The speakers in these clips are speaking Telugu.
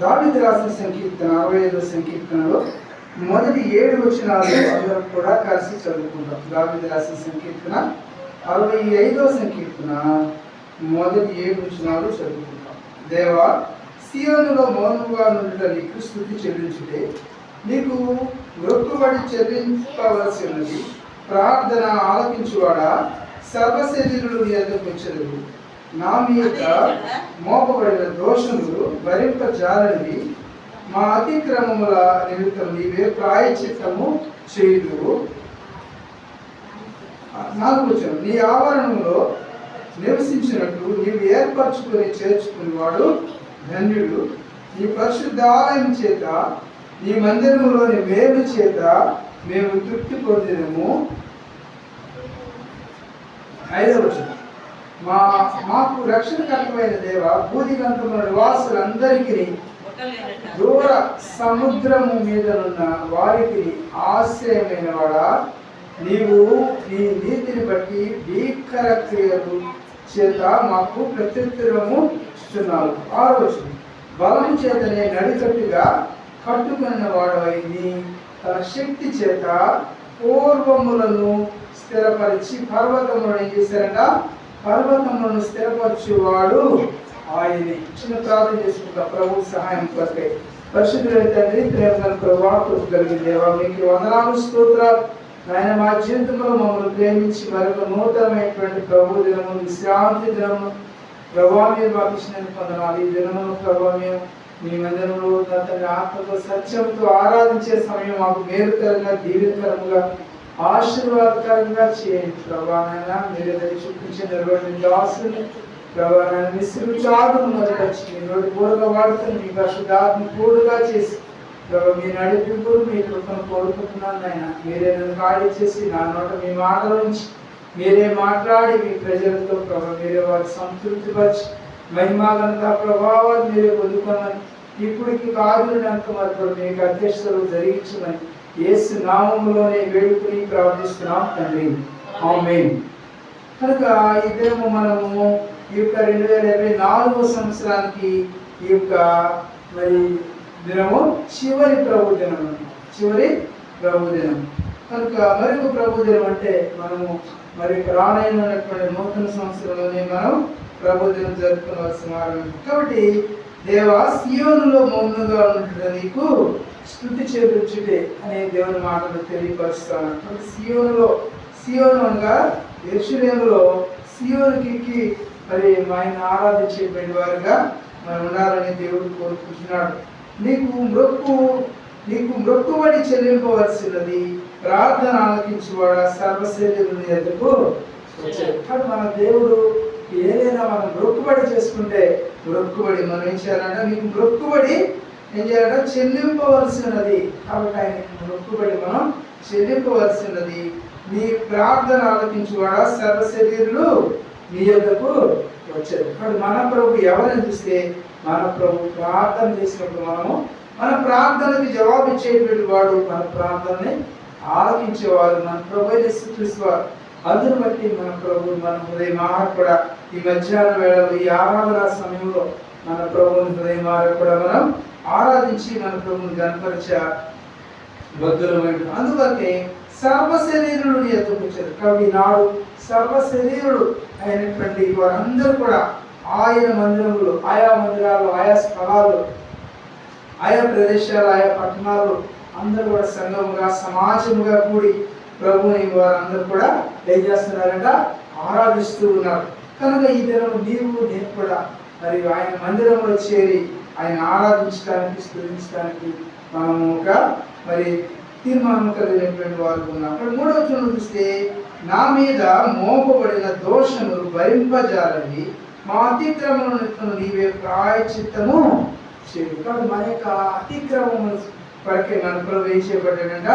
దావిది రాసిన సంకీర్తన అరవై ఐదో సంకీర్తనలో మొదటి ఏడు వచనాలు అందరం కూడా కలిసి చదువుకుంటాం. దావిది రాసిన సంకీర్తన అరవై ఐదో సంకీర్తన మొదటి ఏడు వచనాలు చదువుకుంటాం. దేవా సియోనులో మౌనంగా నుండి నీకు స్థుతి చెల్లించుటే నీకు మృక్కుబడి చెల్లించవలసి ఉన్నది. ప్రార్థన ఆలకించువాడా? సర్వశరీరులు నీ ఎదుకు నా మీద మోపబడిన దోషములు భరింపజాలని మా అతిక్రమముల నిమిత్తం నీవే ప్రాయచిత్తము చేయదు నాలుగు వచ్చాను నీ ఆవరణంలో నివసించినట్టు నీవు ఏర్పరచుకొని చేర్చుకునేవాడు ధన్యుడు. నీ పరిశుద్ధ ఆలయం చేత నీ మందిరములోని మేలు చేత మేము తృప్తి పొందినము. ఐదవ వచనం మా మాకు రక్షణకరమైన దేవ భూదిగంతముల నివాసులందరికీ దూర సముద్రము మీదనున్న వారికి ఆశ్రయమైన వాడా నీవు నీ నీతిని బట్టి భీకర క్రియలు చేత మాకు ప్రత్యుత్తరము ఇస్తున్నావు. ఆ రోజు బలం చేతనే నడికట్టుగా కట్టుకున్న వాడవై తన శక్తి చేత పూర్వములను స్థిరపరిచి పర్వతములను ఏం చేశారంట పర్వతములను స్థిరపరచేవాడు ఆయన ఇచ్చిన ప్రార్థన చేసుకుంటా ప్రభు సహాయం కొరకై. పరిశుద్ధులైన తండ్రి ప్రేమ ప్రభావం కలిగిన దేవా మీకు వందనాలు స్తోత్రాలు. ఆయన మా జీవితంలో మమ్మల్ని ప్రేమించి మరొక నూతనమైనటువంటి ప్రభు దినము విశ్రాంతి దినము. ప్రభావ మీరు మాకు వందనాలు. ఈ దినమును ప్రభావ మేము మీ మందిరంలో తండ్రి ఆత్మతో సత్యంతో ఆరాధించే సమయం మాకు మేలుకరంగా దీవెనకరంగా ఆశీర్వాదకరంగా చేయండి ప్రభా మీరు దయ చూపించి నిలబడిన దాసుని ప్రభా నాయన. విసురు చాటును మొదలొచ్చి మీ నోటి పూరగా వాడుతున్న మీ పరిశుద్ధాత్మ పూడుగా చేసి ప్రభు మీ నడిపింపు మీ కృపను కోరుకుంటున్నాను ఆయన మీరే నన్ను ఖాళీ చేసి నా నోట మీ మాటల నుంచి మీరే మాట్లాడి మీ ప్రజలతో ప్రభు మీరే వారి సంతృప్తిపరిచి మహిమాగంత ప్రభావాలు మీరే పొందుకోమని ఇప్పటికి కాదు నాకు మరి మీకు అధ్యక్షతలు జరిగించమని యేసు నామములోనే వేడుకుని ప్రార్థిస్తున్నాం తండ్రి. ఆమెన్. కనుక ఈ మనము ఈ యొక్క రెండు వేల ఇరవై నాలుగో సంవత్సరానికి ఈ యొక్క మరి దినము చివరి ప్రభు దినం అన్నమాట. చివరి ప్రభు దినం కనుక మరొక ప్రభు దినం అంటే మనము మరి రానైనటువంటి నూతన సంవత్సరంలోనే మనం ప్రభు దినం జరుపుకోవాల్సిన కాబట్టి దేవా సీవనులో మౌనంగా ఉంటున్న నీకు స్థుతి చెల్లించుటే అనే దేవుని మాటలు తెలియపరుస్తాను. సియోనులో సియోను అనగా యెరూషలేములో సియోనుకి మరి ఆయన ఆరాధించేటువంటి వారుగా మనం ఉండాలని దేవుడు కోరుకుంటున్నాడు. నీకు మృక్కు నీకు మృక్కుబడి చెల్లింపవలసినది ప్రార్థన ఆలకించువాడ? సర్వశరీరుని ఎందుకు వచ్చాడు మన దేవుడు ఏదైనా మనం మృక్కుబడి చేసుకుంటే మృక్కుబడి మనం ఏం చేయాలంటే నీకు మృక్కుబడి ఏం చేయాలంటే చెల్లింపవలసినది కాబట్టి ఆయన మొక్కుబడి మనం చెల్లింపవలసినది. నీ ప్రార్థన ఆలకించువాడ సర్వశరీరులు నీ యొక్కకు వచ్చారు. కాబట్టి మన ప్రభు ఎవరిని చూస్తే మన ప్రభు ప్రార్థన చేసినప్పుడు మనము మన ప్రార్థనకి జవాబు ఇచ్చేటువంటి వాడు మన ప్రార్థనని ఆలకించేవారు మన ప్రభు చూసేవారు అందును బట్టి మన ప్రభు మన హృదయమార కూడా ఈ మధ్యాహ్న వేళలో ఈ ఆరాధన సమయంలో మన ప్రభుని హృదయమార కూడా మనం ఆరాధించి మన ప్రభుని కనపరిచ బద్దులమైన అందువల్లే సర్వ శరీరుడు ఎత్తుకొచ్చారు కవి నాడు సర్వ శరీరుడు అయినటువంటి వారందరూ కూడా ఆయన మందిరములు ఆయా మందిరాలు ఆయా స్థలాలు ఆయా ప్రదేశాలు ఆయా పట్టణాలు అందరూ కూడా సంఘముగా సమాజముగా కూడి ప్రభుని వారందరూ కూడా ఏం చేస్తున్నారంట? ఆరాధిస్తూ ఉన్నారు. కనుక ఈ దినం నీవు నేను కూడా మరి ఆయన మందిరంలో చేరి ఆయన ఆరాధించడానికి స్థుతించడానికి మనము ఒక మరి తీర్మానం కలిగినటువంటి వారు ఉన్నాం అక్కడ మూడవ చూడ చూస్తే నా మీద మోపబడిన దోషములు భరింపజాలని మా అతిక్రమములను నీవే ప్రాయచిత్తము చేయు. కాబట్టి మన యొక్క అతిక్రమములు కొరకే మన ప్రభు ఏం చేయబడ్డాడంట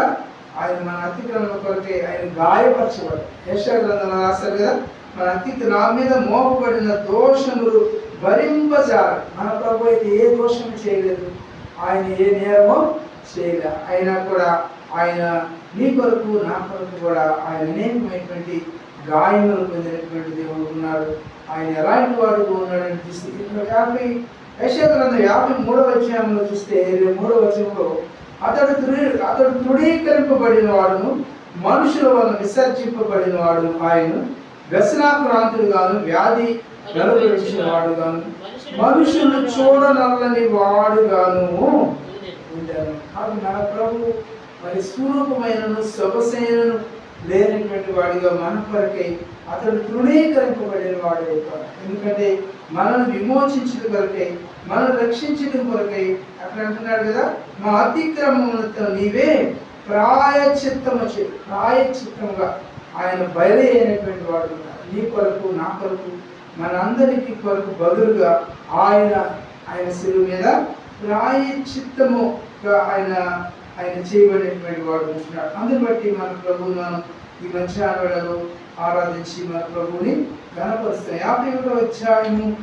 ఆయన మన అతిక్రమం కొరకే ఆయన గాయపరచబడ్డాడు. యశా గ్రంథంలో రాశారు కదా మన అతి నా మీద మోపబడిన దోషములు భరింపజాలి. మన ప్రభు అయితే ఏ దోషం చేయలేదు. ఆయన ఏ నేరమో చేయలే. అయినా కూడా ఆయన నీ కొరకు నా కొరకు కూడా ఆయన అనేకమైనటువంటి గాయములు పొందినటువంటి దేవుడు ఉన్నాడు. ఆయన ఎలాంటి వాడుగా ఉన్నాడని చూస్తే ఇక్కడ యాభై యెషయా యాభై మూడవ అధ్యాయంలో చూస్తే ఇరవై మూడవ వచనంలో అతడు తృ అతడు తృఢీకరింపబడిన వాడును మనుషుల వల్ల విసర్జింపబడిన వాడు ఆయన వ్యసనాక్రాంతుడు గాను వ్యాధి గలపరిచిన వాడు గాను మనుషులు చూడనల్లని వాడుగాను. ఉంటారు కాదు నా ప్రభు మరి స్వరూపమైన శుభసేనను లేనటువంటి వాడిగా మన కొరకై అతడు తృణీకరింపబడిన వాడు అవుతాడు ఎందుకంటే మనల్ని విమోచించిన కొరకై మనల్ని రక్షించడం కొరకై అక్కడ అంటున్నాడు కదా మా అతిక్రమములతో నీవే ప్రాయచిత్తము ప్రాయచిత్తంగా ఆయన బయలు అయినటువంటి వాడు నీ కొరకు నా కొరకు మనందరికీ కొరకు బదులుగా ఆయన ఆయన శిలువ మీద ప్రాయచిత్తముగా ఆయన ఆయన చేయబడినటువంటి వాడు ఉంటున్నాడు. అందుని బట్టి మన ప్రభువు మనం ఈ మధ్యాహ్న వేళలో ఆరాధించి మన ప్రభువుని గణపరుస్తాం యాభై ఒకటో అధ్యాయము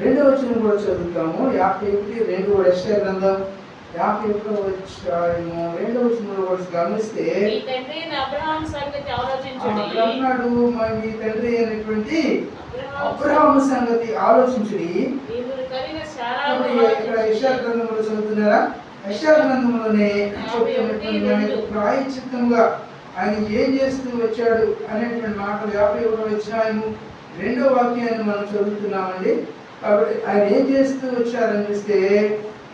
రెండవ వచ్చిన కూడా చదువుతాము. యాభై ఒకటి రెండు కూడా గ్రంథం యాభై ఒకటో అధ్యాయము రెండవ వచనంలో కూడా గమనిస్తే అన్నాడు మరి మీ తండ్రి అయినటువంటి అబ్రహాము సంగతి ఆలోచించుడి. ఇక్కడ యశా గ్రంథంలో చదువుతున్నారా? యశా గ్రంథంలోనే చెప్తున్నటువంటి ఆయన యొక్క ప్రాయచిత్తంగా ఆయన ఏం చేస్తూ వచ్చాడు అనేటువంటి మాటలు యాభై ఒకటో అధ్యాయము రెండో వాక్యాన్ని మనం చదువుతున్నామండి. కాబట్టి ఆయన ఏం చేస్తూ వచ్చారని చూస్తే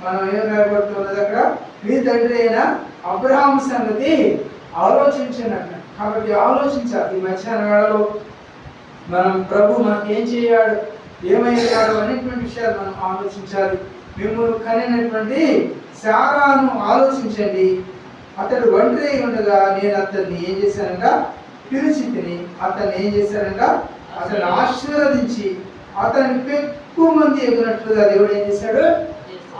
మనం ఏం రాయబడుతున్నది అక్కడ? మీ తండ్రి అయిన అబ్రహాం సంగతి ఆలోచించండి. కాబట్టి ఆలోచించాలి. ఈ మధ్యాహ్న వేళలో మనం ప్రభు మనకి ఏం చేయాడు? ఏమయ్యాడు అనేటువంటి విషయాలు మనం ఆలోచించాలి. మిమ్మల్ని కనినటువంటి శారాను ఆలోచించండి. అతడు ఒంటరి ఉండగా నేను అతన్ని ఏం చేశానంట? పిలిచి తిని అతన్ని ఏం చేశానంట అతన్ని ఆశీర్వదించి అతనికి ఎక్కువ మంది ఎగినట్లుగా దేవుడు ఏం చేశాడు?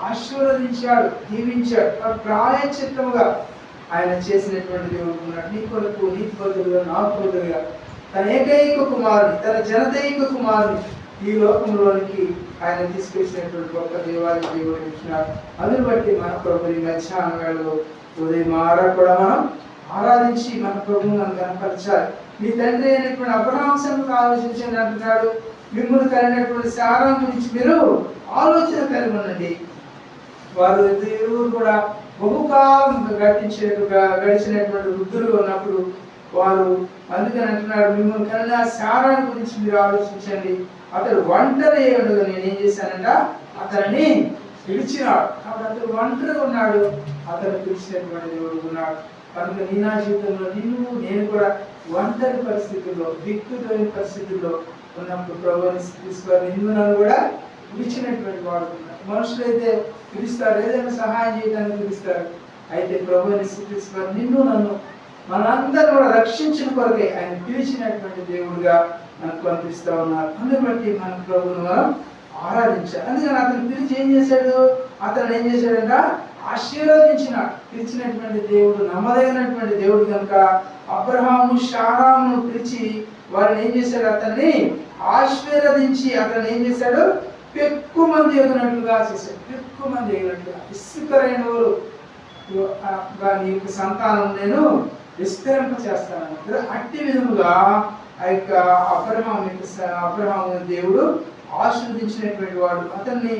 ఆశీర్వదించాడు దీవించాడు. ఆ ప్రాయచిత్తముగా ఆయన చేసినటువంటి దేవుడు ఉన్నాడు. నీ కొరకు నీ బదులుగా నా బదులుగా తన ఏకైక కుమారుని తన జనదైక కుమారుని ఈ లోకంలోనికి ఆయన తీసుకొచ్చినటువంటి గొప్ప దేవాలయ దేవుడు ఇచ్చినాడు అందుని బట్టి మన ప్రభు ఈ మధ్యాహ్న వేళలో ఉదయం ఆరా కూడా మనం ఆరాధించి మన ప్రభువు మనం కనపరచాలి మీ తండ్రి అయినటువంటి అపరాంశంగా ఆలోచించండి అంటున్నాడు. మిమ్మల్ని కలిగినటువంటి సారం గురించి మీరు ఆలోచన కలిగి ఉండండి. వారు ఇరువురు కూడా బహుకాలం గడిచే గడిచినటువంటి వృద్ధులు ఉన్నప్పుడు వారు అందుకని అంటున్నారు మిమ్మల్ని కన్నా సారాన్ని గురించి మీరు ఆలోచించండి. అతడు ఒంటరి ఉండగా నేను ఏం చేశానంట? అతన్ని పిలిచినాడు. కాబట్టి అతడు ఒంటరిగా ఉన్నాడు. అతను పిలిచినటువంటి దేవుడు ఉన్నాడు. కనుక నీ నా జీవితంలో నిన్ను నేను కూడా ఒంటరి పరిస్థితుల్లో దిక్కుతోని పరిస్థితుల్లో ఉన్నప్పుడు ప్రభుత్వం తీసుకొని నిన్ను నన్ను కూడా పిలిచినటువంటి వాడు మనుషులైతే పిలుస్తారు. ఏదైనా సహాయం చేయడానికి పిలుస్తారు. అయితే ప్రభు తీసుకొని నిన్ను నన్ను మనందరూ కూడా రక్షించిన కొరకే ఆయన పిలిచినటువంటి దేవుడుగా మనకు కనిపిస్తా ఉన్నారు. అందుని బట్టి మన ప్రభువును మనం ఆరాధించాలి. అందుకని అతను పిలిచి ఏం చేశాడు? అతను ఏం చేశాడంట? ఆశీర్వదించిన పిలిచినటువంటి దేవుడు నమ్మదగినటువంటి దేవుడు కనుక అబ్రహాము షారామును పిలిచి వారిని ఏం చేశాడు? అతన్ని ఆశీర్వదించి అతను ఏం చేశాడు? ఎక్కువ మంది ఎగినట్లుగా చేశాడు ఎక్కువ మంది ఎగినట్లుగా. ఇసుకరైన వారు నీ యొక్క సంతానం నేను విస్తరింప చేస్తాను అట్టి విధముగా ఆ యొక్క అబ్రహాం యొక్క అబ్రహాం దేవుడు ఆశీర్వదించినటువంటి వాడు. అతన్ని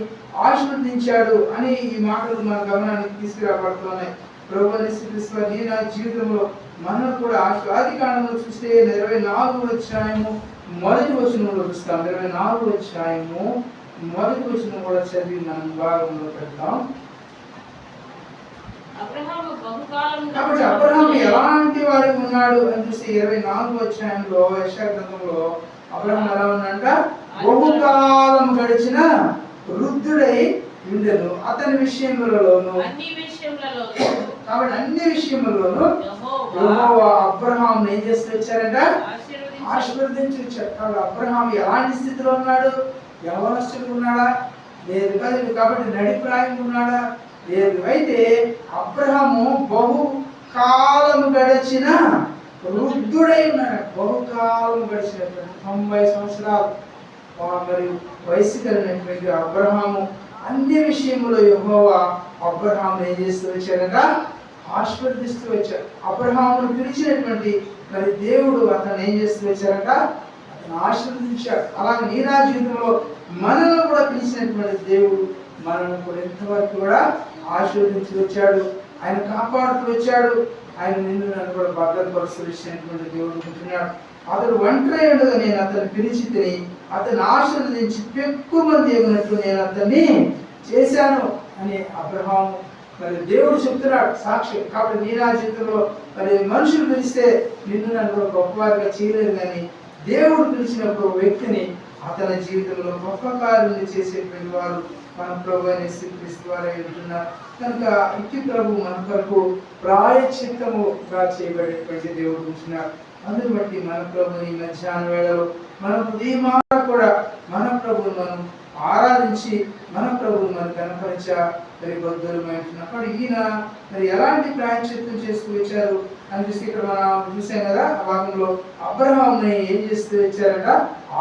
ఆశీర్వదించాడు అని ఈ మాటలు మన గమనానికి తీసుకురాబడుతున్నాయి ప్రభుని శ్రీకృష్ణ నీ నా జీవితంలో మనం కూడా ఆది కాలంలో చూస్తే ఇరవై నాలుగు అధ్యాయము మొదటి వచనంలో చూస్తాం. ఇరవై నాలుగు అధ్యాయము మొదటి వచనం కూడా చదివి మనం భాగంలో పెడతాం. కాబట్టి అబ్రహాం ఎలాంటి వాడికి ఉన్నాడు అని చూస్తే ఇరవై నాలుగు అధ్యాయంలో యెషయా గ్రంథంలో అబ్రహాం ఎలా ఉన్నాడంట? బహుకాలం గడిచిన వృద్ధుడై ఉండెను. అతని విషయములలోను కాబట్టి అన్ని విషయములలోను అబ్రహాం ఏం చేస్తూ వచ్చారంట? ఆశీర్వదించి వచ్చాడు. కాబట్టి అబ్రహాం ఎలాంటి స్థితిలో ఉన్నాడు? యవనస్తుడు ఉన్నాడా లేదు కాదు కాబట్టి నడిప్రాయం ఉన్నాడా లేదు. అయితే అబ్రహాము బహు కాలం గడిచిన వృద్ధుడై ఉన్నాడు. బహుకాలం గడిచినటువంటి తొంభై సంవత్సరాలు. మరి వయసు కలిగినటువంటి అబ్రహాము అన్ని విషయములో యహోవా అబ్రహాము ఏం చేస్తూ వచ్చాడంట? ఆశీర్వదిస్తూ వచ్చాడు. అబ్రహామును పిలిచినటువంటి మరి దేవుడు అతను ఏం చేస్తూ వచ్చారట ఆశీర్వదించాడు. అలాగే నీ నా జీవితంలో మనల్ని కూడా పిలిచినటువంటి దేవుడు మనల్ని కూడా ఇంతవరకు కూడా ఆశీర్వదించి వచ్చాడు. ఆయన కాపాడుతూ వచ్చాడు. ఆయన నిన్ను నన్ను కూడా భద్రపరుస్తున్నటువంటి దేవుడు ఉంటున్నాడు. అతడు ఒంటరి ఉండగా నేను అతను పిలిచి తిని అతను ఆశీర్వదించి ఎక్కువ మంది ఎగినట్లు నేను అతన్ని చేశాను అని అబ్రహాం మరి దేవుడు చెప్తున్నాడు. సాక్షి కాబట్టి నీ నా జీవితంలో మరి మనుషులు పిలిస్తే నిన్ను నన్ను కూడా గొప్పవారిగా చేయలేదు కానీ దేవుడు పిలిచిన ఒక వ్యక్తిని అతని జీవితంలో గొప్ప కార్యం చేసేటువంటి వారు మన ప్రభు అనే శ్రీకృష్ణ వారే ఉంటున్నారు. కనుక ఇట్టి ప్రభు మన కొరకు ప్రాయచిత్తముగా చేయబడేటువంటి దేవుడు ఉంటున్నారు అందుబట్టి మన ప్రభుని మధ్యాహ్న వేళలో మన హృదయమారా కూడా మన ప్రభుని మనం ఆరాధించి మన ప్రభువు మరి కనపరిచా? మరి బద్దులమైంటున్నప్పుడు ఈయన మరి ఎలాంటి ప్రాయశ్చిత్తం చేస్తూ వచ్చారు? అని చూసి ఇక్కడ మనం చూసాం కదా ఆ భాగంలో అబ్రహాంని ఏం చేస్తూ వచ్చారట?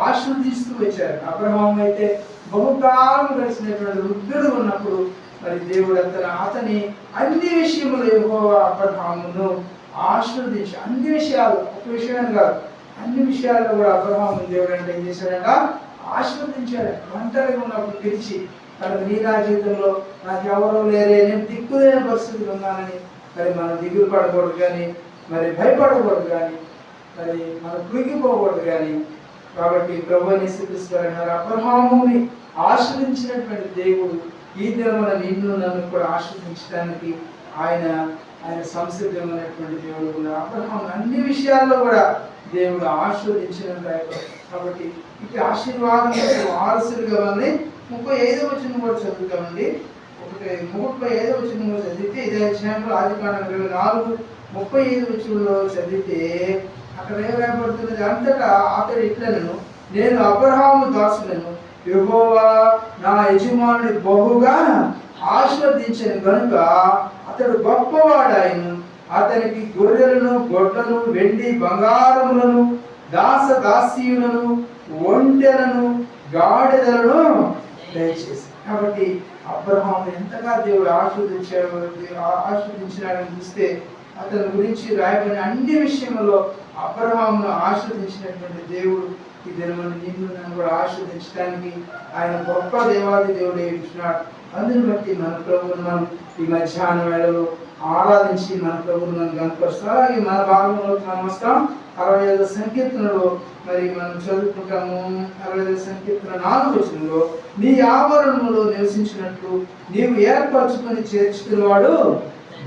ఆశీర్దిస్తూ వచ్చారు అబ్రహాం అయితే బహుకాలం గడిచినటువంటి వృద్ధుడు ఉన్నప్పుడు మరి దేవుడు అతను అతని అన్ని విషయంలో యెహోవా అబ్రహామును ఆశీర్దించి అన్ని విషయాలు ఒక విషయాన్ని కాదు అన్ని విషయాల్లో కూడా అబ్రహాము దేవుడు అంటే ఏం చేశాడంట? ఆశీర్వదించాడు. ఒంటరిగా ఉన్నప్పుడు పిలిచి తన నీ నా జీవితంలో నాకు ఎవరో లేరే నేను దిక్కులేని పరిస్థితులు ఉన్నానని మరి మనం దిగులు పడకూడదు కానీ మరి భయపడకూడదు కానీ మరి మనం కృగిపోకూడదు కానీ కాబట్టి ప్రభు శ్రీకృష్ణ మరి అబ్రహాముని ఆశ్రయించినటువంటి దేవుడు ఈ దినమున నిన్ను నన్ను కూడా ఆశ్రయించడానికి ఆయన ఆయన సంసిద్ధమైనటువంటి దేవుడు కూడా అబ్రహాం అన్ని విషయాల్లో కూడా దేవుడు ఆశీర్వదించిన కాబట్టి ఇటు ఆశీర్వాదం వారసులుగా వాళ్ళని ముప్పై ఐదో వచ్చిన కూడా చదువుతామండి. ఒకటి ముప్పై ఐదో వచ్చిన కూడా చదివితే ఇదే అధ్యాయంలో ఆది కాండం ఇరవై నాలుగు ముప్పై ఐదు వచ్చినలో చదివితే అక్కడ ఏం రాయబడుతున్నది? అంతటా అతడు ఇట్లను నేను అబ్రహాము దాసులను యెహోవా నా యజమానుని బహుగా ఆశీర్వదించిన గనుక అతడు గొప్పవాడాయను అతనికి గొర్రెలను గొడ్లను వెండి బంగారములను దాస దాసీయులను ఒంటెలను గాడిదలను దయచేసి. కాబట్టి అబ్రహాం ఎంతగా దేవుడు ఆశీర్వదించాడు ఆశీర్వదించినాడని చూస్తే అతని గురించి రాయబడిన అన్ని విషయంలో అబ్రహాంను ఆశీర్వదించినటువంటి దేవుడు ఈ దినమని నిన్ను నన్ను కూడా ఆశీర్వదించడానికి ఆయన గొప్ప దేవాది దేవుడు ఇచ్చినాడు. అందుని బట్టి మన ప్రభువును మనం ఈ మధ్యాహ్న వేళలో ఆరాధించి మన ప్రభువును మనం కనపరుస్తాం అలాగే మన భాగంలో మనం వస్తాం అరవై ఐదు సంకీర్తనలో మరి మనం చదువుకుంటాము. అరవై ఐదు సంకీర్తన నాలుగు వచనంలో నీ ఆవరణములో నివసించినట్లు నీవు ఏర్పరచుకొని చేర్చుకున్నవాడు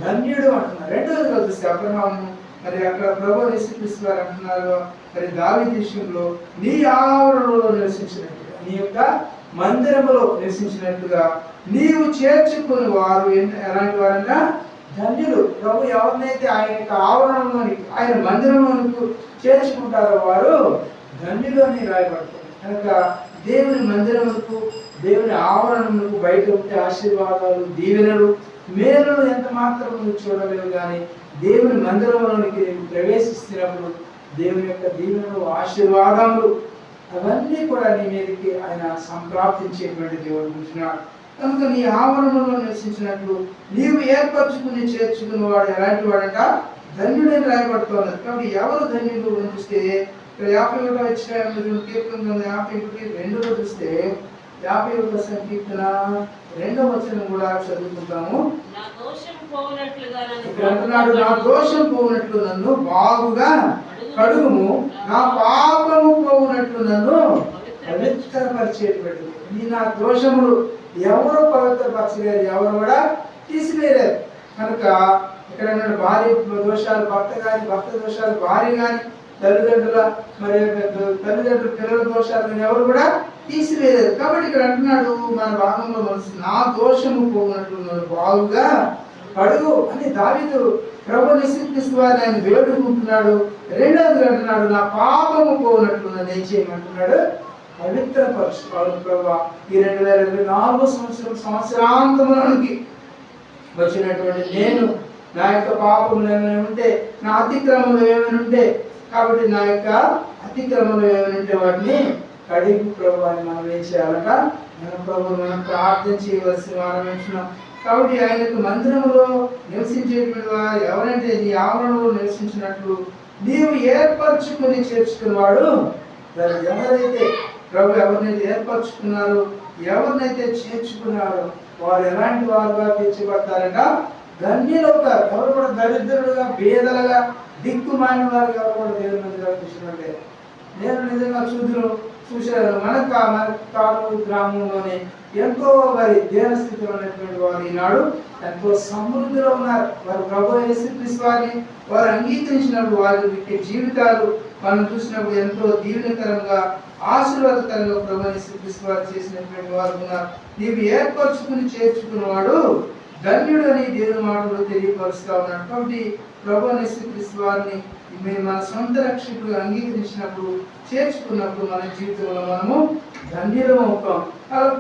ధన్యుడు అంటున్నారు. రెండోదిగా చూస్తే అబ్రహాము. మరి అక్కడ ప్రభు యేసుక్రీస్తు వారు అంటున్నారు మరి దావి విషయంలో నీ ఆవరణలో నివసించినట్టుగా నీ యొక్క మందిరములో నివసించినట్టుగా నీవు చేర్చుకుని వారు ఎలాంటి వారంట? ధన్యులు. ప్రభు ఎవరినైతే ఆయన యొక్క ఆవరణలోని ఆయన మందిరంలోనికి చేర్చుకుంటారో వారు ధన్యులు అని రాయబడుతుంది కనుక దేవుని మందిరములకు దేవుని ఆవరణములకు బయట ఉంటే ఆశీర్వాదాలు దీవెనలు మేలులు ఎంత మాత్రం నువ్వు చూడలేవు కానీ దేవుని మందిరంలోనికి నీవు ప్రవేశిస్తున్నప్పుడు దేవుని యొక్క దీవెనలు ఆశీర్వాదములు అవన్నీ కూడా నీ మీదకి ఆయన సంప్రాప్తించేటువంటి దేవుడు ఉంటున్నాడు. కనుక నీ ఆవరణలో నివసించినట్లు నీవు ఏర్పరచుకుని చేర్చుకున్న వాడు ఎలాంటి వాడంట? ధన్యుడని రాయబడుతున్నది. కాబట్టి ఎవరు ధన్యుడు అని చూస్తే ఇక్కడ యాభై ఒకటో వచ్చిన కీర్తన యాభై ఒకటి రెండులో చూస్తే యాభై ఒకటో సంకీర్తన రెండవ వచనం కూడా చదువుకుంటాము ఇక్కడ అంటున్నాడు నా దోషం పోవునట్లు నన్ను బాగుగా కడుగుము. నా పాపము పోవునట్లు నన్ను పవిత్రపరిచేటువంటి నీ నా దోషములు ఎవరు పవిత్రపరచలేరు ఎవరు కూడా తీసివేయలేరు. కనుక ఇక్కడ భార్య దోషాలు భర్త కానీ భర్త దోషాలు భార్య కానీ తల్లిదండ్రుల మరి తల్లిదండ్రుల పిల్లల దోషాలు కానీ ఎవరు కూడా తీసివేయలేదు కాబట్టి ఇక్కడ అంటున్నాడు మన భాగంలో మనసు నా దోషము పోవునట్లు బాగుగా పడుగు అని దావీదు ప్రభు నిశ్చిస్తూ ఆయన వేడుకుంటున్నాడు. రెండవది అంటున్నాడు నా పాపము పోనట్లు నేను చేయమంటున్నాడు? పవిత్ర పరుచుకోవాలి ప్రభా ఈ రెండు వేల ఇరవై నాలుగో సంవత్సరం సంవత్సరాంతంలోనికి వచ్చినటువంటి నేను నా యొక్క పాపములు ఏమైనా ఉంటే నా అతిక్రమలు ఏమైనా ఉంటే కాబట్టి నా యొక్క అతిక్రమలు ఏమైనా ఉంటే వాటిని కడిగి ప్రభువాన్ని మనం ఏం చేయాలట? మన ప్రభు మనం ప్రార్థన చేయవలసిన వారం కాబట్టి ఆయనకు మందిరంలో నివసించేటువంటి వారు ఎవరంటే నీ ఆవరణలో నివసించినట్లు నీవు ఏర్పరచుకుని చేర్చుకున్నవాడు ఎవరైతే ప్రభు ఎవరినైతే ఏర్పరచుకున్నారో? ఎవరినైతే చేర్చుకున్నారో వారు ఎలాంటి వారుగా తెచ్చిపడతారంటే ధన్యులవుతారు. ఎవరు కూడా దరిద్రులుగా బేదలుగా దిక్కుమాలిన వారికి ఎవరు కూడా దేవుని మందిలో చూసినట్టే నేను నిజంగా చూదురు చూశాను మన మన తాను గ్రామంలోనే ఎంతో వారి దేన స్థితిలో ఉన్నటువంటి వారు ఈనాడు ఎంతో సమృద్ధిలో ఉన్నారు. వారు ప్రభు యేసుక్రీస్తు వారు అంగీకరించినప్పుడు వారి జీవితాలు మనం చూసినప్పుడు ఎంతో దీవెనకరంగా ఆశీర్వాదకరంగా ప్రభు యేసుక్రీస్తు వారు చేసినటువంటి వారు ఉన్నారు నీవు ఏర్పరచుకుని చేర్చుకున్నవాడు ధన్యుడు అని దేవుని మాటలు తెలియపరుస్తా ఉన్నాడు. కాబట్టి ప్రభు యేసుక్రీస్తు వారిని మేము మన సొంత రక్షకులు అంగీకరించినప్పుడు చేర్చుకున్నప్పుడు మన జీవితంలో మనము ధన్యులం అవుతాం.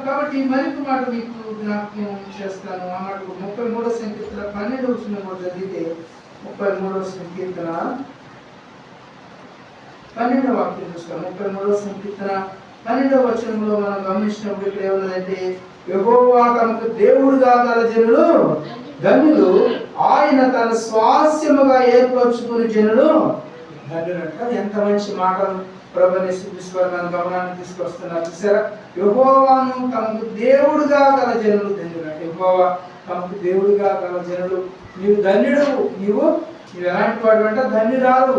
కాబట్టి మరొక మాట మీకు జ్ఞాపకం చేస్తాను. ఆ మాటకు ముప్పై మూడో సంకీర్తన పన్నెండు వచ్చిన కూడా చదివితే ముప్పై మూడో సంకీర్తన పన్నెండవ వాక్యం చూస్తాం ముప్పై మూడవ సంకీర్తన. పన్నెండవ వచనంలో మనం గమనించినప్పుడు ఇక్కడ ఏమున్నదంటే యెహోవా తమకు దేవుడుగా గల జనులు ధనులు ఆయన తన స్వాస్యముగా ఏర్పరచుకుని జనులు ధన్యులంట ఎంత మంచి మాటలు ప్రభుని శ్రీకృష్ణ మన గమనాన్ని తీసుకొస్తున్నారు. చూసారా? యెహోవాను తమకు దేవుడుగా గల జనులు ధన్యులంట యెహోవా తమకు దేవుడుగా గల జనులు. నీవు ధన్యుడు నీవు నువ్వు ఎలాంటి వాడు అంటే ధన్యురాలు.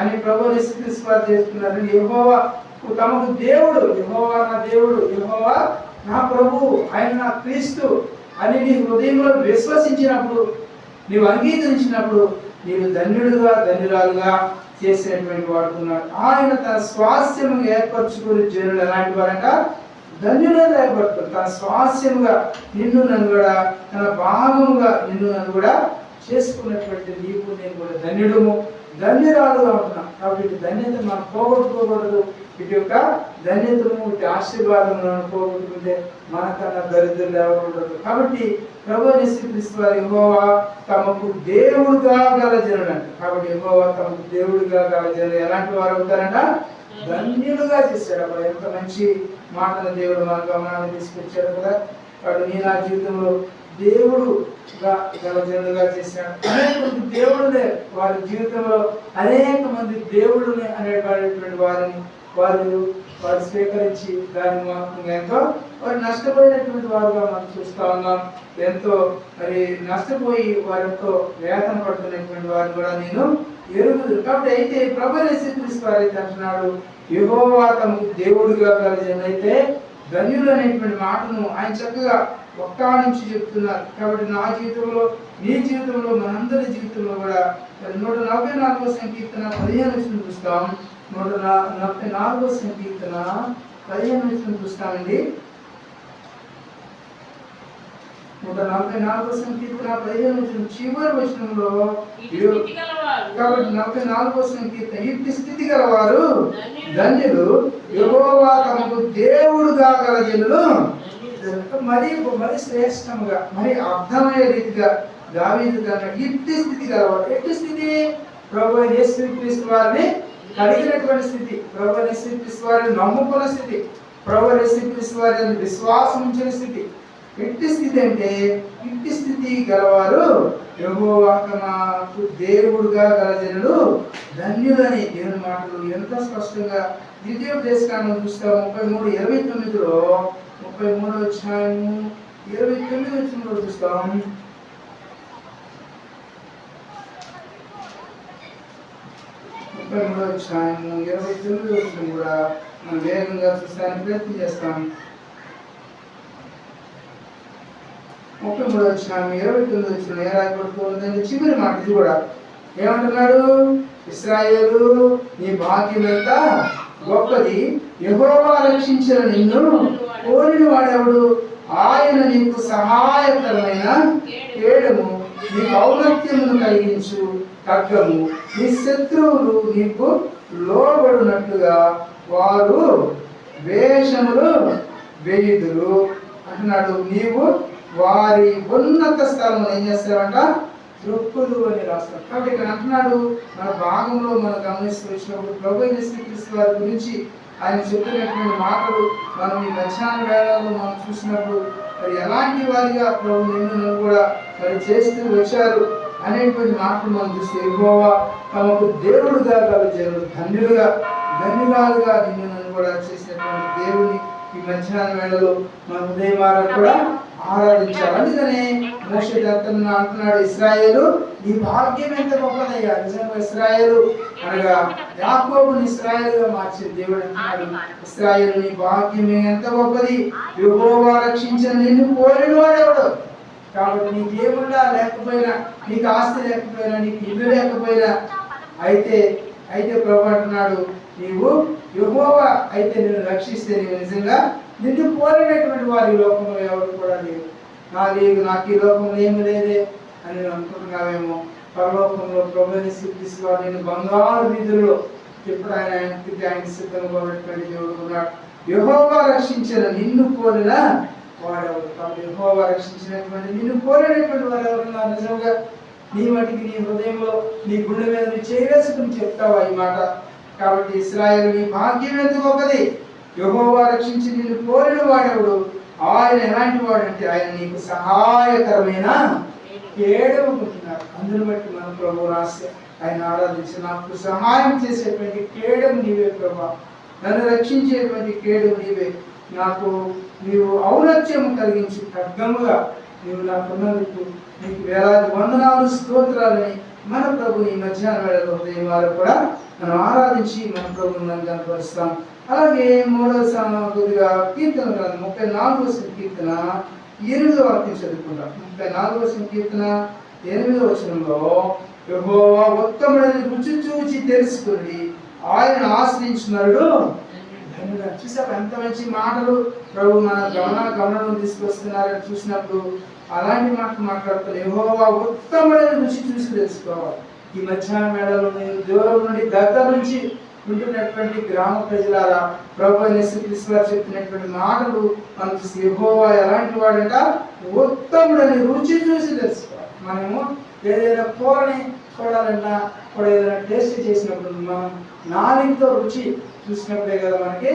అని ప్రభు యేసుక్రీస్తు చేస్తున్నారు. యహోవా తమకు దేవుడు యహోవా నా దేవుడు యహోవా నా ప్రభు ఆయన నా క్రీస్తు అని నీ హృదయంలో విశ్వసించినప్పుడు నీవు అంగీకరించినప్పుడు నీవు ధన్యుడుగా ధన్యురాలుగా చేసినటువంటి వాడుకున్నాడు ఆయన తన స్వాస్థ్యము ఏర్పరచుకుని జనులు ఎలాంటి వారంట ధన్యులుగా ఏర్పడుతుంది తన స్వాస్యముగా నిన్ను నన్ను కూడా తన భాగముగా నిన్ను నన్ను కూడా చేసుకున్నటువంటి నీవు నేను కూడా ధన్యుడము. ధన్యురాలుగా ఉంటున్నాం కాబట్టి ధన్యత మనం పోగొట్టుకోకూడదు. ఇటు యొక్క ధన్యతను ఇటు ఆశీర్వాదం పోగొట్టుకుంటే మనకన్నా దరిద్రులు ఎవరు కాబట్టి ప్రభు యేసుక్రీస్తు వారి తమకు దేవుడుగా గల జనుడు కాబట్టి యెహోవా తమకు దేవుడుగా గల జనుడు ఎలాంటి వారు అవుతారంట? ధన్యులుగా చేశాడు. అబ్బా ఎంత మంచి మాటలు దేవుడు మన గమనాన్ని తీసుకొచ్చాడు కదా. వాడు నీ నా జీవితంలో దేవుడుగా గల జనులుగా చేశాడు. అనేక మంది దేవుడునే వారి జీవితంలో అనేక మంది దేవుడుని అనేటువంటి వారిని వారు వారు స్వీకరించి దాని మూలంగా ఎంతో వారు నష్టపోయినటువంటి వారుగా మనం చూస్తా ఉన్నాం. ఎంతో మరి నష్టపోయి వారితో వేతన పడుతున్నటువంటి వారు కూడా నేను ఎరుగుదు కాబట్టి అయితే ప్రభు యేసుక్రీస్తు వారైతే అయితే అంటున్నాడు యెహోవా తమకు కలిగినైతే ధన్యులు అనేటువంటి మాటను ఆయన చక్కగా ఒక్క నుంచి చెప్తున్నారు. కాబట్టి నా జీవితంలో నీ జీవితంలో మనందరి జీవితంలో కూడా నూట నలభై నాలుగో సంకీర్తన పదిహేను వచ్చిన చూస్తాం. నూట నా- నలభై నాలుగో సంకీర్తన పదిహేను వచ్చిన చూస్తామండి. నూట నలభై నాలుగో సంకీర్తన పదిహేను వచ్చిన చివరి వచనంలో. కాబట్టి నలభై నాలుగో సంకీర్తన ఇట్టి స్థితి గలవారు. ధన్యులు. యెహోవా తమకు దేవుడుగా గల జనులు. మరి మరి శ్రేష్టముగా మరి అర్థమయ్యే రీతిగా దావీదు కన్నా ఇట్టి స్థితి గలవారు ఎట్టి స్థితి? ప్రభు యేసుక్రీస్తు వారిని కలిగినటువంటి స్థితి. ప్రభు యేసుక్రీస్తు వారిని నమ్ముకున్న స్థితి. ప్రభు యేసుక్రీస్తు వారిని విశ్వాసం ఉంచిన స్థితి. ఎట్టి స్థితి అంటే ఇట్టి స్థితి గలవారు యెహోవా దేవుడుగా గల జనులు ధన్యులని దేవుని మాటలు ఎంత స్పష్టంగా ద్వితీయ దేశకాండం చూస్తాము ముప్పై మూడు ఇరవై తొమ్మిదిలో ముప్పై మూడు వచ్చాము ఇరవై తొమ్మిది వచ్చినప్పుడు చూస్తాం. ముప్పై మూడు వచ్చాము ఇరవై తొమ్మిది వచ్చిన కూడా మనం వేగంగా చూస్తానికి ప్రయత్నం చేస్తాం. ముప్పై మూడు ఇరవై తొమ్మిది వచ్చిన ఏ రాయబడుతుందండి చివరి మాట ఇది కూడా. ఏమంటున్నాడు? ఇస్రాయేలు నీ భాగ్యం ఎంత గొప్పది. యెహోవా రక్షించిన నిన్ను కోరిన వాడెవడు? ఆయన నీకు సహాయకరమైన కేడము నీకు ఔన్నత్యమును కలిగించు. ఖడ్గము నీ శత్రువులు నీకు లోబడినట్లుగా. వారు వేషములు వేయుదురు. అంటున్నాడు నీవు వారి ఉన్నత స్థలంలో ఏం చేస్తారంట? దృక్కులు అని రాస్తారు. కాబట్టి ఇక్కడ అంటున్నాడు మన భాగంలో మనం గమనిస్తూ వచ్చినప్పుడు ప్రభు యేసుక్రీస్తు వారి గురించి ఆయన చెప్పినటువంటి మాటలు మనం ఈ మధ్యాహ్న వేళలో మనం చూసినప్పుడు మరి ఎలాంటి వారిగా ప్రభు నిన్ను కూడా మరి చేస్తూ వచ్చారు అనేటువంటి మాటలు మనం చూస్తే ఎగోవా తమకు దేవుడుగా గల జనులు ధన్యులుగా ధన్యురాలుగా నిన్ను కూడా చేసినటువంటి దేవుని ఈ మధ్యాహ్న వేళలో మన ఉదయం కూడా ఆరాధించాలి అందుకనే మోషే దత్తను అంటున్నాడు ఇస్రాయేలు నీ భాగ్యం ఎంత గొప్పదయ్యా? నిజంగా ఇస్రాయేలు అనగా యాకోబుని ఇస్రాయేలుగా మార్చిన దేవుడు అంటున్నాడు. ఇస్రాయేలు నీ భాగ్యం ఎంత గొప్పది? యెహోవా రక్షించిన నిన్ను కోరిన వాడెవడు కాబట్టి నీకు ఏముండా లేకపోయినా నీకు ఆస్తి లేకపోయినా నీకు ఇల్లు లేకపోయినా అయితే అయితే ప్రభు అంటున్నాడు నీవు యెహోవా అయితే నిన్ను రక్షిస్తే నీవు నిజంగా నిన్ను కోరినటువంటి వారి ఈ లోకంలో ఎవరు కూడా లేరు. నా లేదు నాకు ఈ లోకంలో ఏమి లేదే అని నేను అనుకుంటున్నావేమో. పరలోకంలో ప్రభుని సిద్ధిస్తూ నేను బంగారు నిధుల్లో ఇప్పుడు ఆయన ఆయనకి ఆయన సిద్ధంగా ఉన్నటువంటి దేవుడు ఉన్నాడు యహోవా రక్షించిన నిన్ను కోరిన వాడెవరు? కాబట్టి యహోవా రక్షించినటువంటి నిన్ను కోరినటువంటి వారు ఎవరున్నారు నిజంగా నీ మటికి నీ హృదయంలో నీ గుండె మీద నువ్వు చేయవేసుకుని చెప్తావా ఈ మాట? కాబట్టి ఇస్రాయల్ నీ భాగ్యం ఎందుకు ఒకది యహోవా రక్షించి నిన్ను కోరిన వాడెవడు? ఆయన ఎలాంటి వాడంటే ఆయన నీకు సహాయకరమైన కేడముకుంటున్నారు అందుని బట్టి మన ప్రభు రాస్తే ఆయన ఆరాధించి నాకు సహాయం చేసేటువంటి కేడము నీవే ప్రభా. నన్ను రక్షించేటువంటి కేడు నీవే. నాకు నీవు ఔనత్యం కలిగించి ఖడ్గముగా నీవు నాకున్నందుకు నీకు వేలాది వందనాలు స్తోత్రాలని మన ప్రభు ఈ మధ్యాహ్న వేళలో ఉదయం వారు కూడా మనం ఆరాధించి మన ప్రభుని కనపరుస్తాం. అలాగే మూడవ సమ- కొద్దిగా కీర్తన గ్రంథం ముప్పై నాలుగవ సంకీర్తన ఎనిమిదో వాక్యం చదువుకుంటాం ముప్పై నాలుగవ సంకీర్తన ఎనిమిదో వచనంలో యహోవా ఉత్తముడని రుచి చూచి తెలుసుకుని ఆయన ఆశ్రయించినాడు చూసాక ఎంత మంచి మాటలు ప్రభు మన గమన గమనం తీసుకొస్తున్నారని చూసినప్పుడు అలాంటి మాటలు మాట్లాడుతారు యహోవా ఉత్తముడని రుచి చూసి తెలుసుకోవాలి. ఈ మధ్యాహ్న వేళలో నేను దూరం నుండి దగ్గర నుంచి ఉంటున్నటువంటి గ్రామ ప్రజలారా ప్రభు యేసుక్రీస్తు వారు చెప్పినటువంటి మాటలు మనం చూసి ఎలాంటి వాడంట? ఉత్తముడని రుచి చూసి తెలుసుకోవాలి. మనము ఏదైనా కూరని చూడాలన్నా కూడా ఏదైనా టేస్ట్ చేసినప్పుడు మనం నాలుగుతో రుచి చూసినప్పుడే కదా మనకి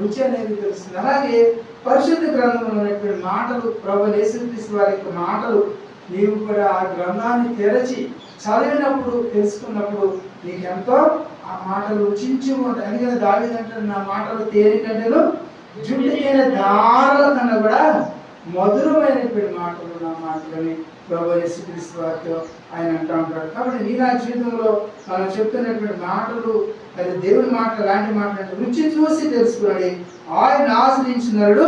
రుచి అనేది తెలుస్తుంది. అలాగే పరిశుద్ధ గ్రంథంలో ఉన్నటువంటి మాటలు ప్రభు యేసుక్రీస్తు వారి యొక్క మాటలు నీవు కూడా ఆ గ్రంథాన్ని తెరచి చదివినప్పుడు తెలుసుకున్నప్పుడు నీకెంతో ఆ మాటలు రుచించి ఉంటాయి అందుకని దావిదంటాడు నా మాటలు తేలికంటేను జుట్టు తేనె దారుల కన్నా కూడా మధురమైనటువంటి మాటలు నా మాటలని ప్రభు యేసుక్రీస్తు వారితో ఆయన అంటూ ఉంటాడు. కాబట్టి నీ నా జీవితంలో మనం చెప్తున్నటువంటి మాటలు అది దేవుని మాటలు లాంటి మాటలు రుచి చూసి తెలుసుకున్నాడు ఆయన ఆశ్రయించినాడు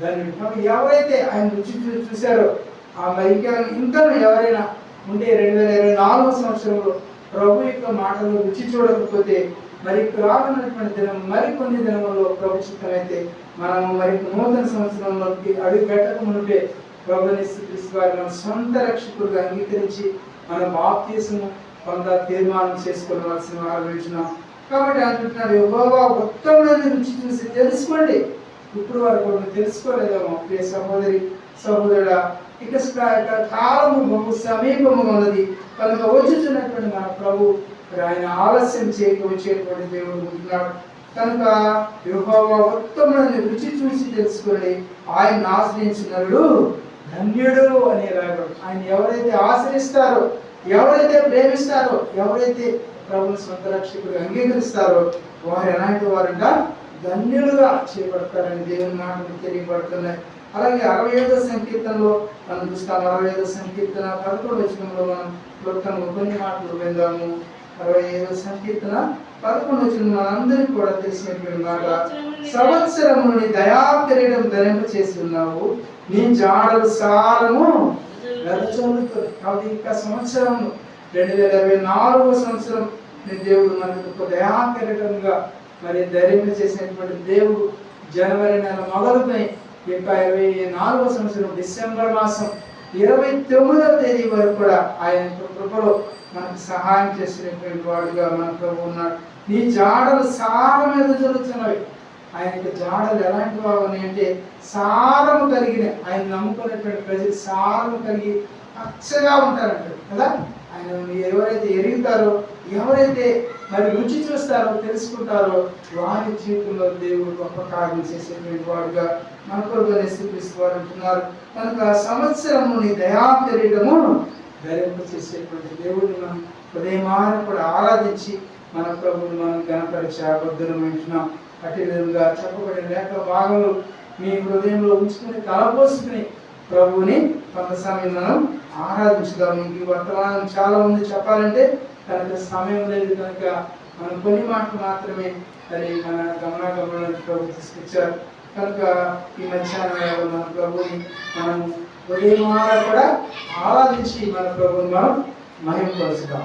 దాన్ని ఎవరైతే ఆయన రుచి చూసి చూశారో ఆ మరి ఇంకా ఇంకా ఎవరైనా ఉంటే రెండు వేల ఇరవై నాలుగో సంవత్సరంలో ప్రభు యొక్క మాటలు రుచి చూడకపోతే మరి రానున్నటువంటి దినం మరికొన్ని దినముల్లో ప్రభు చిత్తమైతే మనము మరి నూతన సంవత్సరంలోకి అడుగు పెట్టక మునిపే ప్రభుని వారి మన సొంత రక్షకుడిగా అంగీకరించి మన బాప్తీసము కొంత తీర్మానం చేసుకోవాల్సిన ఆలోచన కాబట్టి అంటున్నారు ఎవరో ఉత్తముడని రుచి చూసి తెలుసుకోండి. ఇప్పుడు వరకు కూడా తెలుసుకోలేదేమో ప్రియ సహోదరి సహోదరుడా ఇక స్క- కాలము బహు సమీపముగా ఉన్నది. కనుక వచ్చుచున్నటువంటి మన ప్రభు ఆయన ఆలస్యం చేయక వచ్చేటువంటి దేవుడు ఉంటున్నాడు. కనుక యెహోవా ఉత్తముడని రుచి చూసి తెలుసుకొని ఆయన ఆశ్రయించినడు ధన్యుడు అనే రాగం ఆయన ఎవరైతే ఆశ్రయిస్తారో ఎవరైతే ప్రేమిస్తారో ఎవరైతే ప్రభుని సొంత రక్షకుడు అంగీకరిస్తారో వారు ఎలాంటి వారంట ధన్యులుగా చేపడతారని దేవుని మాటలు తెలియబడుతున్నాయి అలాగే అరవై ఐదో సంకీర్తనలో మనం చూస్తాం అరవై ఐదో సంకీర్తన పదకొండు వచనంలో మనం క్లుప్తంగా కొన్ని మాటలు విందాము. అరవై ఐదో సంకీర్తన పదకొండు వచ్చిన మనందరికీ కూడా తెలిసినటువంటి మాట సంవత్సరముని దయాకిరీటం ధరింప చేసి ఉన్నావు నీ జాడలు సారము వెదజల్లుతుంది కాబట్టి ఇంకా సంవత్సరం రెండు వేల ఇరవై నాలుగో సంవత్సరం నీ దేవుడు మనకు ఒక దయా కిరీటంగా మరి ధరింప చేసినటువంటి దేవుడు జనవరి నెల మొదలుపై యొక్క ఇరవై నాలుగో సంవత్సరం డిసెంబర్ మాసం ఇరవై తొమ్మిదవ తేదీ వరకు కూడా ఆయన కృపలో మనకు సహాయం చేసినటువంటి వాడుగా మన ప్రభు ఉన్నాడు. నీ జాడలు సారం మీద జరుగుతున్నవి. ఆయన యొక్క జాడలు ఎలాంటి బాగున్నాయి అంటే సారము కలిగిన ఆయన నమ్ముకున్నటువంటి ప్రజలు సారము కలిగి పచ్చగా ఉంటారంట కదా? ఆయన ఎవరైతే ఎరుగుతారో ఎవరైతే మరి రుచి చూస్తారో తెలుసుకుంటారో వారి జీవితంలో దేవుడు గొప్ప కార్యం చేసేటువంటి వాడుగా మన కొరకు యేసుక్రీస్తు అంటున్నారు. కనుక సంవత్సరముని దయా కిరీటము ధరింపు చేసేటువంటి దేవుడిని మనం ఉదయమాన కూడా ఆరాధించి మన ప్రభుని మనం గణపరిచే అబద్ధులం అటు విధంగా చెప్పబడిన లేఖ భాగంలో మీ హృదయంలో ఉంచుకుని తలపోసుకుని ప్రభువుని కొంత సమయం మనం ఆరాధించుదాం. ఇంక వర్తమానం చాలా ఉంది చెప్పాలంటే కనుక సమయం లేదు కనుక మనం కొన్ని మాటలు మాత్రమే అది మన గమనాగమనానికి ప్రభు తీసుకొచ్చారు. కనుక ఈ మధ్యాహ్నం మన ప్రభుని మనం ఉదయం కూడా ఆరాధించి మన ప్రభుని మనం మహింపరుస్తాం.